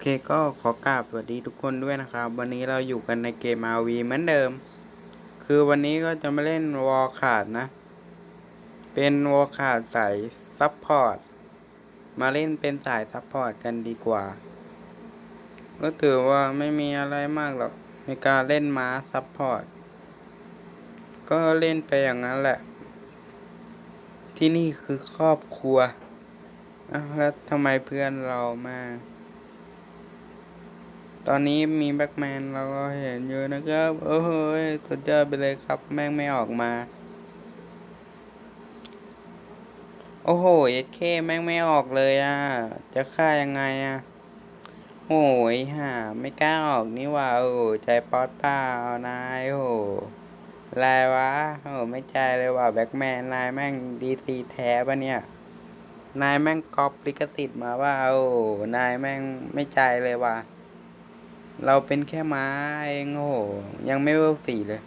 เคก็ขอกราบสวัสดีทุกคนด้วยนะครับ วันนี้เราอยู่กันในเกม RV เหมือนเดิม คือวันนี้ก็จะมาเล่นวอลขาดนะ เป็นวอลขาดสายซับพอร์ตมาเล่นเป็นสายซับพอร์ตกันดีกว่า ก็ถือว่าไม่มีอะไรมากหรอกในการเล่นม้าซับพอร์ตก็เล่นไปอย่างนั้นแหละ ที่นี่คือครอบครัวอ้าวแล้วทำไมเพื่อนเรามา ตอนนี้มีแบ็กแมนเราก็เห็นอยู่นะครับ โอ้โหสุดยอดไปเลยครับ แม่งไม่ออกมา โอ้โหเอสเคแม่งไม่ออกเลยอะ จะฆ่ายังไงอะ โอ้ยห่าไม่กล้าออกนี่ว่าโอ้ใจป๊อตเปล่านายโอ้ไรวะโอ้ไม่ใจเลยว่ะแบ็กแมนนายแม่งดีซีแท้ปะเนี่ย นายแม่งกอปลิขสิทธิ์มาว่าโอ้นายแม่งไม่ใจเลยว่ะ เราเป็นแค่ม้าเองโอ้โหยังไม่เวลสี่เลย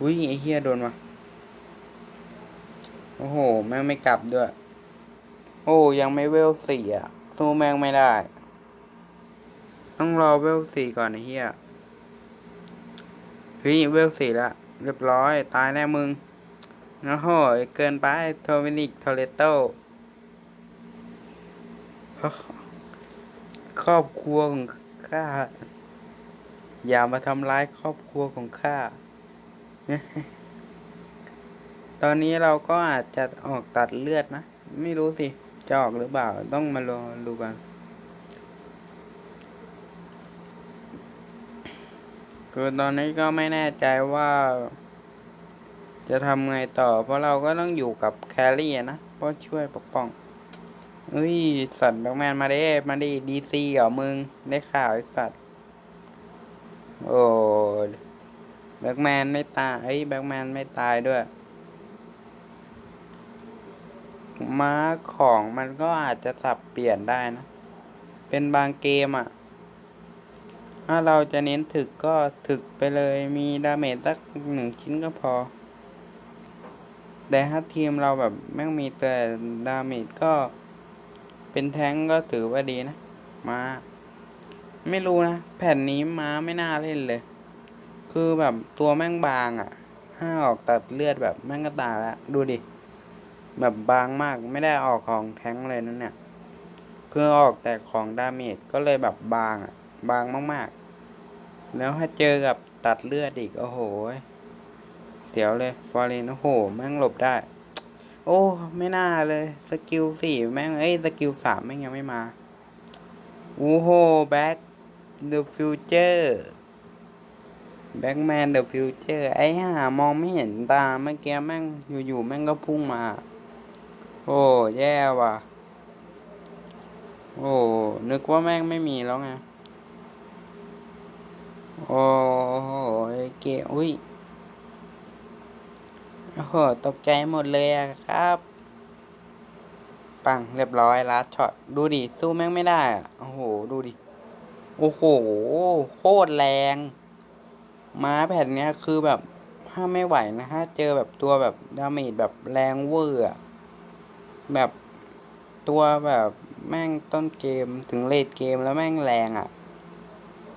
อุ้ยไอเฮียโดนวะโอ้โห แม่งไม่กลับด้วย โอ้ยังไม่เวลสี่อะสู้แม่งไม่ได้ ต้องรอเวลสี่ก่อนไอเฮียเฮ้ยเวลสี่ละเรียบร้อยตายแน่มึงโอ้โหเกินไปโทมินิกโทเลโตครอบครัวของ ข้า อย่ามาทำร้ายครอบครัวของข้า ตอนนี้เราก็อาจจะออกตัดเลือดนะ ไม่รู้สิ จะออกหรือเปล่า ต้องมารอดูกัน คือตอนนี้ก็ไม่แน่ใจว่า จะทำไงต่อ เพราะเราก็ต้องอยู่กับแครี่นะ เพราะช่วยปกป้อง เฮ้ย สัตว์แบทแมนมาเด้มาดิดีซีเหรอมึง ได้ข่าวไอ้สัตว์ โอ้แบทแมนไม่ตายเอ้ยแบทแมนไม่ตายด้วย ม้าของมันก็อาจจะสับเปลี่ยนได้นะ เป็นบางเกมอะ่ะ ถ้าเราจะเน้นถึกก็ถึกไปเลย มีดาเมจสักหนึ่งชิ้นก็พอ แต่ถ้าทีมเราแบบแม่งมีแต่ดาเมจก็ เป็นแท้งก็ถือว่าดีนะ มา ไม่รู้นะ แผ่นนี้ม้าไม่น่าเล่นเลย คือแบบตัวแม่งบางอะ่ะถ้าออกตัดเลือดแบบแม่งก็ตายแล้ว ดูดิ แบบบางมากไม่ได้ออกของแท้งเลยนั่นเนี่ย คือออกแต่ของดาเมจก็เลยแบบบางอะ่ะ บางมากๆ แล้วถ้าเจอกับตัดเลือดอีก โอ้โห เสียวเลย ฟอร์เรนโอ้โห แม่งหลบได้ โอ้ ไม่น่าเลย สกิลสี่แม่ง เอ้ย สกิลสามแม่งยังไม่มาโอ้โหแบ็คเดอะฟิวเจอร์แบ็คแมนเดอะฟิวเจอร์ไอ้ห่ามองไม่เห็นตาเมื่อกี้แม่งอยู่ๆแม่งก็พุ่งมา โอ้ แย่ว่ะ โอ้ นึกว่าแม่งไม่มีแล้วไง โอ้โหเกอุ้ย โอ้โห ตกใจหมดเลยอะครับ ปังเรียบร้อยลัดช็อต ดูดิ สู้แม่งไม่ได้อะโอ้โห ดูดิ โอ้โห โคตรแรง ม้าแผ่นเนี้ยคือแบบถ้าไม่ไหวนะถ้าเจอแบบตัวแบบดาเมจแบบแรงเวอร์อะแบบตัวแบบแม่งต้นเกมถึงเลดเกมแล้วแม่งแรงอะ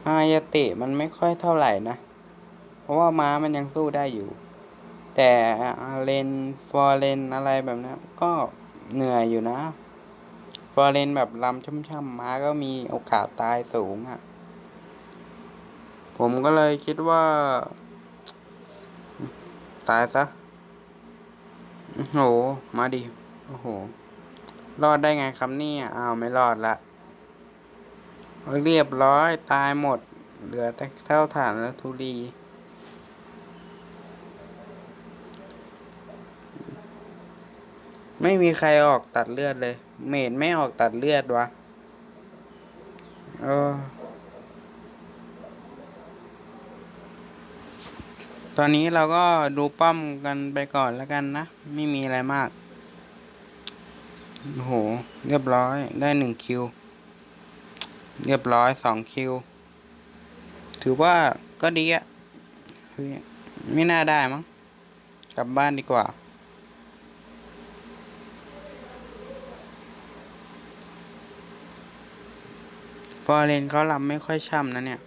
ฮายาเตะมันไม่ค่อยเท่าไหร่นะ เพราะว่าม้ามันยังสู้ได้อยู่ แต่เลนฟอร์เลนอะไรแบบนี้ก็เหนื่อยอยู่นะ ฟอร์เรนแบบลำช่ำๆม้าก็มีโอกาสตายสูงอะ่ะ ผมก็เลยคิดว่า ตายซะ โอ้โห มาดิ โอ้โห รอดได้ไงครับเนี่ยอ้าวไม่รอดละ เรียบร้อยตายหมด เหลือแต่เท่าฐานและทุลี ไม่มีใครออกตัดเลือดเลย เมดไม่ออกตัดเลือดวะเออตอนนี้เราก็ดูป้อมกันไปก่อนแล้วกันนะ ไม่มีอะไรมากโอ้โหเรียบร้อยได้หนึ่งคิว เรียบร้อยสองคิว ถือว่าก็ดีอะเฮ้ยไม่น่าได้มั้ง กลับบ้านดีกว่า ฟอร์เรนเขาลำไม่ค่อยช่ำนะเนี่ย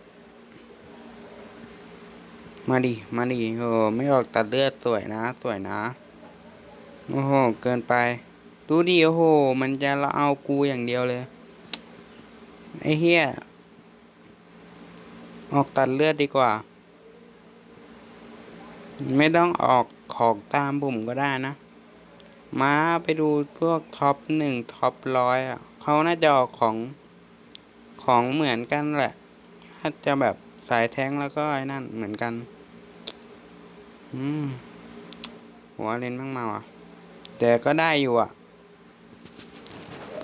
มาดิ มาดิโอ้ไม่ออกตัดเลือดสวยนะ สวยนะ โอ้โห เกินไป ดูดิ โอ้โห มันจะละเอากูอย่างเดียวเลย ไอ้เหี้ย ออกตัดเลือดดีกว่า ไม่ต้องออกของตามผมก็ได้นะ มาไปดูพวกท็อปหนึ่งท็อปร้อยอะ เขาน่าจะออกของ ของเหมือนกันแหละถ้าจะแบบสายแท้งแล้วก็ไอ้นั่นเหมือนกัน อืม หัวเล่นบ้างมาอะ แต่ก็ได้อยู่อะ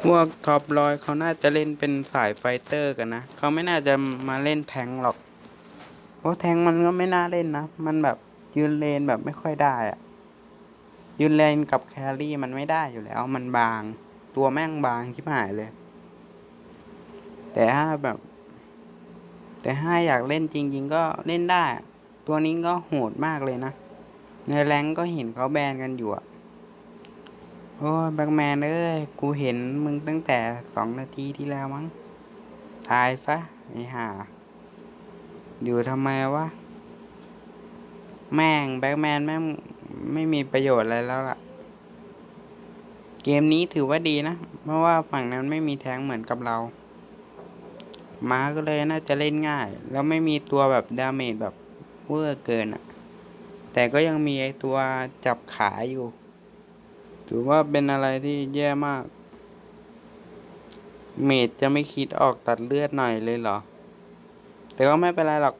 พวกท็อปรอยเขาน่าจะเล่นเป็นสายไฟเตอร์กันนะ เขาไม่น่าจะมาเล่นแทงหรอก เพราะแทงมันก็ไม่น่าเล่นนะ มันแบบยืนเลนแบบไม่ค่อยได้อะ ยืนเลนกับแครี่มันไม่ได้อยู่แล้ว มันบาง ตัวแม่งบางชิบหายเลย แต่ถ้าแบบ แต่ถ้าอยากเล่นจริง ๆ ก็เล่นได้ ตัวนี้ก็โหดมากเลยนะ ในแรงก็เห็นเขาแบนกันอยู่อะโอ้ยแบ็กแมนเอ้ย กูเห็นมึงตั้งแต่สองนาทีที่แล้วมั้ง ตายซะไอ้ห่า อยู่ทำไมวะ แม่งแบ็กแมนแม่งไม่มีประโยชน์อะไรแล้วล่ะ เกมนี้ถือว่าดีนะ เพราะว่าฝั่งนั้นไม่มีแท้งเหมือนกับเรา ม้าก็เลยน่าจะเล่นง่าย แล้วไม่มีตัวแบบดาเมจแบบเวอร์เกินอะแต่ก็ยังมีไอตัวจับขาอยู่ ถือว่าเป็นอะไรที่แย่มาก เมจจะไม่คิดออกตัดเลือดหน่อยเลยเหรอ แต่ก็ไม่เป็นไรหรอก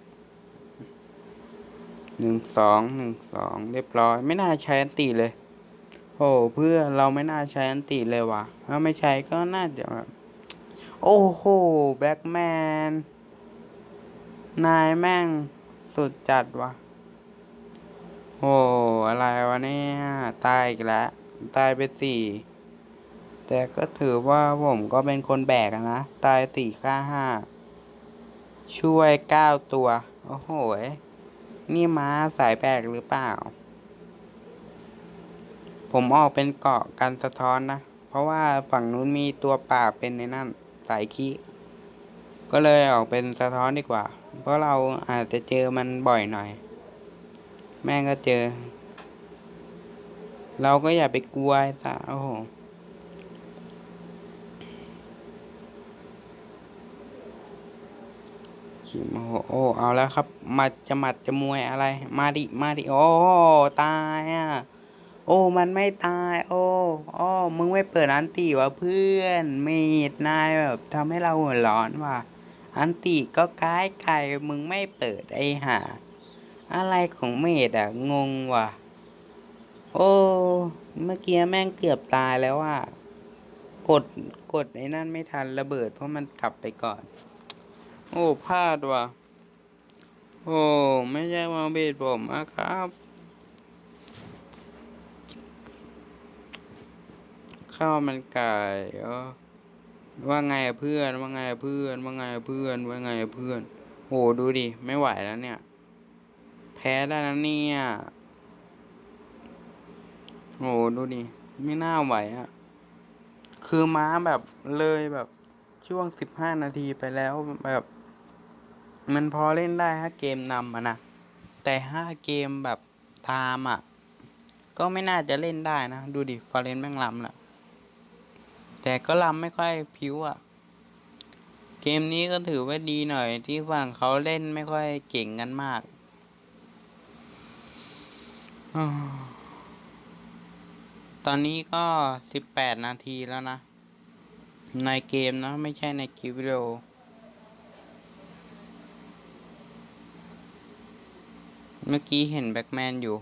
หนึ่งสองหนึ่งสองเรียบร้อย ไม่น่าใช้อันติเลยโอ้เพื่อเราไม่น่าใช้อันติเลยว่ะ ถ้าไม่ใช้ก็น่าจะแบบ โอ้โห แบ็กแมน นายแม่งสุดจัดว่ะโอ้อะไรวะเนี่ย ตายอีกแล้ว ตายไปสี่ แต่ก็ถือว่าผมก็เป็นคนแบกนะ ตายสี่ค่าห้า ช่วยเก้าตัว โอ้โห นี่ม้าสายแบกหรือเปล่า ผมออกเป็นเกาะกันสะท้อนนะ เพราะว่าฝั่งนู้นมีตัวป่าเป็นในนั่นายขี้ก็เลยออกเป็นสะท้อนดีกว่า เพราะเราอาจจะเจอมันบ่อยหน่อย แม่ก็เจอ เราก็อย่าไปกลัวตาโอ้โหโอ้โหโอ้เอาแล้วครับมาจะหมัดจะมวยอะไร มาดิ มาดิ โอ้ตายอะ โอ้มันไม่ตาย โอ้อ้อมึงไม่เปิดอันตีวะเพื่อนเมดนายแบบทำให้เราหัวร้อนว่ะ อันตีก็กายไก่มึงไม่เปิดไอห่าอะไรของเมดอะงงว่ะ โอ้เมื่อกี้แม่งเกือบตายแล้วอะกดกดไอ้นั่นไม่ทันระเบิดเพราะมันกลับไปก่อน โอ้พลาดว่ะ โอ้ ไม่ใช่มาเบดผมนะครับ ข้าวมันไก่เออว่าไงเพื่อน ว่าไงเพื่อน ว่าไงเพื่อน ว่าไงเพื่อนโอ้ดูดิ ไม่ไหวแล้วเนี่ย แพ้ได้แล้วเนี่ยโอ้ดูดิ ไม่น่าไหวอะคือม้าแบบเลยแบบช่วงสิบห้านาทีไปแล้วแบบ มันพอเล่นได้ถ้าเกมนำอะนะ แต่ถ้าเกมแบบตามอะก็ไม่น่าจะเล่นได้นะ ดูดิ ฟอร์เรนแม่งลำละ แต่ก็ลำไม่ค่อยพิ้วอะเกมนี้ก็ถือว่าดีหน่อยที่ฝั่งเขาเล่นไม่ค่อยเก่งกันมาก ตอนนี้ก็สิบแปดนาทีแล้วนะ ในเกมนะไม่ใช่ในคลิปวิดีโอเมื่อกี้เห็นแบ็กแมนอยู่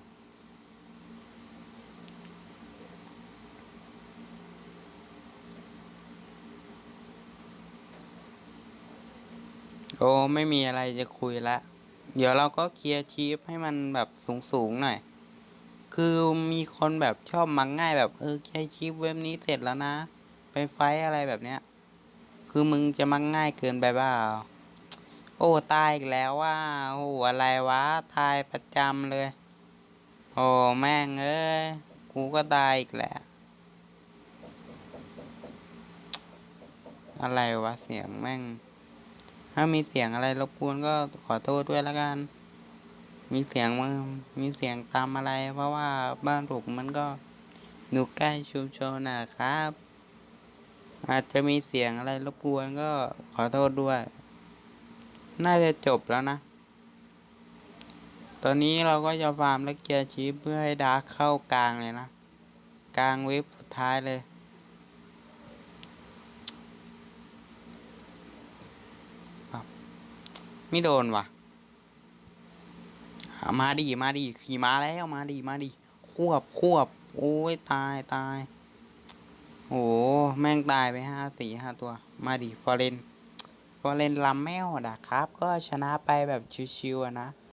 โอ้ไม่มีอะไรจะคุยละ เดี๋ยวเราก็เคลียร์ชีฟให้มันแบบสูงๆหน่อย คือมีคนแบบชอบมักง่ายแบบเออแค่ชีฟเว็บนี้เสร็จแล้วนะ ไปไฟอะไรแบบเนี้ย คือมึงจะมักง่ายเกินไปเปล่าโอ้ตายอีกแล้วว่าโอ้อะไรวะตายประจำเลย โอ้แม่งเอ้ยกูก็ตายอีกแหละอะไรวะเสียงแม่ง ถ้ามีเสียงอะไรรบกวนก็ขอโทษด้วยล้วกัน มีเสียงมามีเสียงตามอะไร เพราะว่าบ้านผมมันก็อยู่ใกล้ชุมชนนะครับ อาจจะมีเสียงอะไรรบกวนก็ขอโทษด้วย น่าจะจบแล้วนะ ตอนนี้เราก็จะฟาร์มและเกียร์ชีพเพื่อให้ดาร์กเข้ากลางเลยนะ กลางเว็บสุดท้ายเลย ไม่โดนว่ะ มาดิมาดิขี่ม้าแล้วมาดิมาดิควบควบ โอ้ยตายตายโอ้แม่งตายไปห้าสี่ห้าตัว มาดิฟอเรนฟอเรนลำแมวดะครับ ก็ชนะไปแบบชิวๆนะ